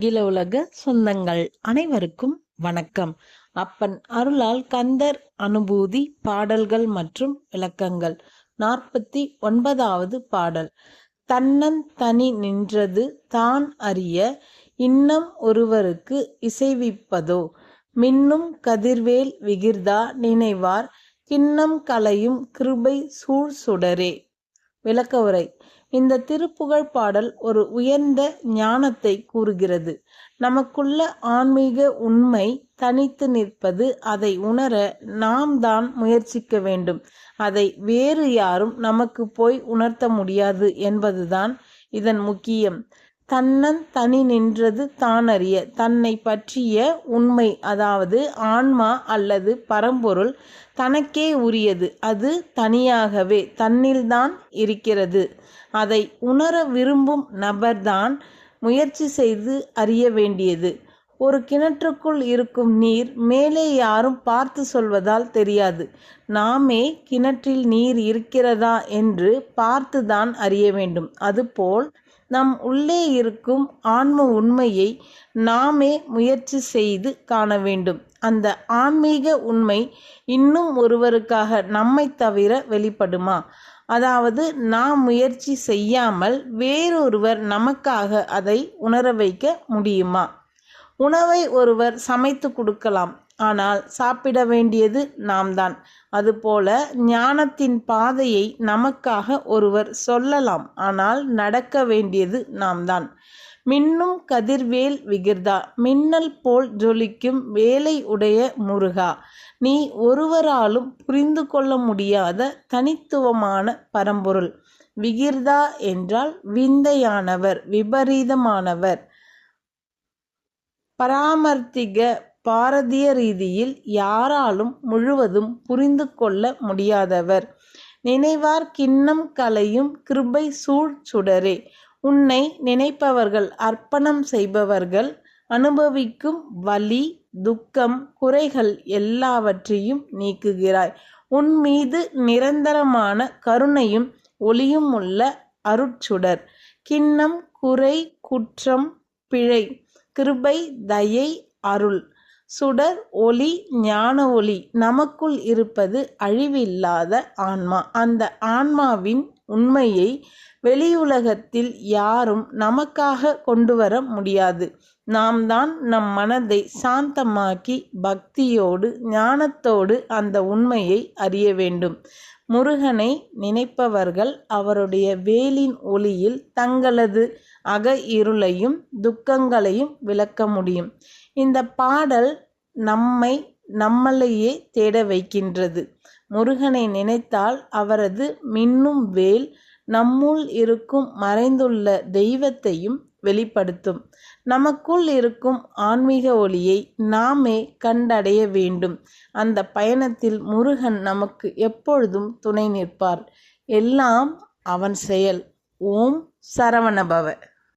அகில உலக சொந்தங்கள் அனைவருக்கும் வணக்கம். அப்பன் அருளால் கந்தர் அனுபூதி பாடல்கள் மற்றும் விளக்கங்கள். நாற்பத்தி ஒன்பதாவது பாடல். தன்னன் தனி நின்றது தான் அறிய இன்னம் ஒருவருக்கு இசைவிப்பதோ? மின்னும் கதிர்வேல் விகிர்தா நினைவார். கிண்ணம் கலையும் கிருபை சூழ் சுடரே விளக்க உரை இந்த திருப்புகழ் பாடல் ஒரு உயர்ந்த ஞானத்தை கூறுகிறது. நமக்குள்ள ஆன்மீக உண்மை தனித்து நிற்பது அதை உணர நாம் தான் முயற்சிக்க வேண்டும். அதை வேறு யாரும் நமக்கு போய் உணர்த்த முடியாது என்பதுதான் இதன் முக்கியம். தன்னன் தனி நின்றது தான் அறிய தன்னை பற்றிய உண்மை அதாவது ஆன்மா அல்லது பரம்பொருள் தனக்கே உரியது அது தனியாகவே தன்னில்தான் இருக்கிறது. அதை உணர விரும்பும் நபர்தான் முயற்சி செய்து அறிய வேண்டியது. ஒரு கிணற்றுக்குள் இருக்கும் நீர் மேலே யாரும் பார்த்து சொல்வதால் தெரியாது. நாமே கிணற்றில் நீர் இருக்கிறதா என்று பார்த்துதான் அறிய வேண்டும். அதுபோல் நம் உள்ளே இருக்கும் ஆன்ம உண்மையை நாமே முயற்சி செய்து காண வேண்டும். அந்த ஆன்மீக உண்மை இன்னும் ஒருவருக்காக நம்மை தவிர வெளிப்படுமா? அதாவது நாம் முயற்சி செய்யாமல் வேறொருவர் நமக்காக அதை உணர வைக்க முடியுமா? உணவை ஒருவர் சமைத்து கொடுக்கலாம். ஆனால் சாப்பிட வேண்டியது நாம் தான் அதுபோல ஞானத்தின் பாதையை நமக்காக ஒருவர் சொல்லலாம் ஆனால் நடக்க வேண்டியது நாம் தான் மின்னும் கதிர்வேல் விகிர்தா மின்னல் போல் ஜொலிக்கும் வேலை உடைய முருகா நீ ஒருவராலும் புரிந்து கொள்ள முடியாத தனித்துவமான பரம்பொருள். விகிர்தா என்றால் விந்தையானவர் விபரீதமானவர். பராமர்த்திக பாரதிய ரீதியில் யாராலும் முழுவதும் புரிந்து கொள்ள முடியாதவர். நினைவார் கிண்ணம் கலையும் கிருபை சூழ் சுடரே. உன்னை நினைப்பவர்கள் அர்ப்பணம் செய்பவர்கள் அனுபவிக்கும் வலி துக்கம் குறைகள் எல்லாவற்றையும் நீக்குகிறாய். உன் மீது நிரந்தரமான கருணையும் ஒளியும் உள்ள அருட்சுடர். கிண்ணம் குறை குற்றம் பிழை கிருபை தயை அருள். சுடர் ஒளி ஞான ஒளி நமக்குள் இருப்பது அழிவில்லாத ஆன்மா. அந்த ஆன்மாவின் உண்மையை வெளியுலகத்தில் யாரும் நமக்காக கொண்டு வர முடியாது. நாம் தான் நம் மனதை சாந்தமாக்கி பக்தியோடு ஞானத்தோடு அந்த உண்மையை அறிய வேண்டும். முருகனை நினைப்பவர்கள் அவருடைய வேலின் ஒளியில் தங்களது அக இருளையும் துக்கங்களையும் விளக்க முடியும். இந்த பாடல் நம்மை நம்மளையே தேட வைக்கின்றது. முருகனை நினைத்தால் அவரது மின்னும் வேல் நம்முள் இருக்கும் மறைந்துள்ள தெய்வத்தையும் வெளிப்படுத்தும். நமக்குள் இருக்கும் ஆன்மீக ஒளியை நாமே கண்டடைய வேண்டும். அந்த பயணத்தில் முருகன் நமக்கு எப்பொழுதும் துணை நிற்பார். எல்லாம் அவன் செயல். ஓம் சரவணபவ.